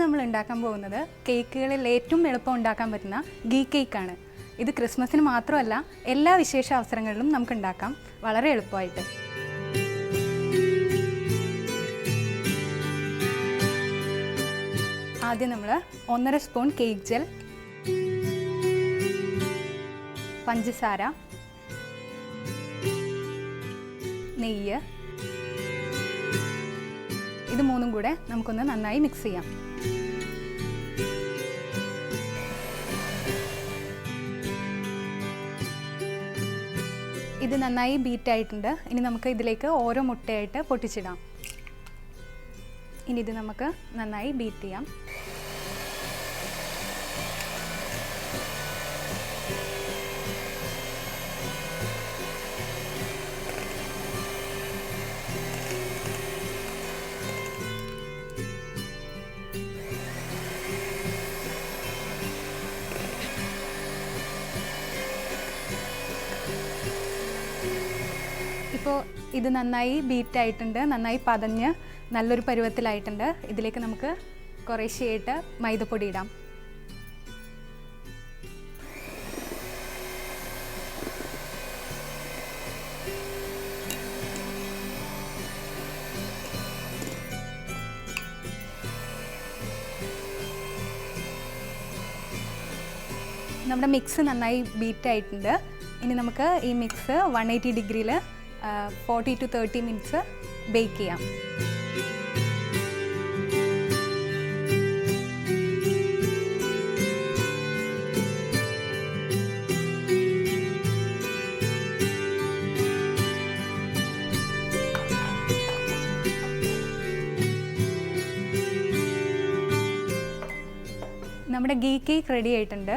നമ്മൾ ഉണ്ടാക്കാൻ പോകുന്നത് കേക്കുകളിൽ ഏറ്റവും എളുപ്പം ഉണ്ടാക്കാൻ പറ്റുന്ന ഗീ കേക്കാണ്. ഇത് ക്രിസ്മസിന് മാത്രമല്ല എല്ലാ വിശേഷ അവസരങ്ങളിലും നമുക്ക് ഉണ്ടാക്കാം. വളരെ എളുപ്പമായിട്ട്. ആദ്യം നമ്മൾ ഒന്നര സ്പൂൺ കേക്ക് ജെൽ പഞ്ചസാര നെയ്യ് ഇത് മൂന്നും കൂടെ നമുക്കൊന്ന് നന്നായി മിക്സ് ചെയ്യാം. ഇത് നന്നായി ബീറ്റ് ആയിട്ടുണ്ട്. ഇനി നമുക്ക് ഇതിലേക്ക് ഓരോ മുട്ടയായിട്ട് പൊട്ടിച്ചിടാം. ഇനി ഇത് നമുക്ക് നന്നായി ബീറ്റ് ചെയ്യാം. ഇപ്പോൾ ഇത് നന്നായി ബീറ്റ് ആയിട്ടുണ്ട് നന്നായി പതഞ്ഞ് നല്ലൊരു പരുവത്തിലായിട്ടുണ്ട്. ഇതിലേക്ക് നമുക്ക് കുറേശ്ശെയായിട്ട് മൈദപ്പൊടി ഇടാം. നമ്മുടെ മിക്സ് നന്നായി ബീറ്റ് ആയിട്ടുണ്ട്. ഇനി നമുക്ക് ഈ മിക്സ് വൺ എയ്റ്റി ഡിഗ്രിയിൽ forty two thirty minutes bake ചെയ്യാം. നമ്മുടെ ഗീ കേക്ക് റെഡി ആയിട്ടുണ്ട്.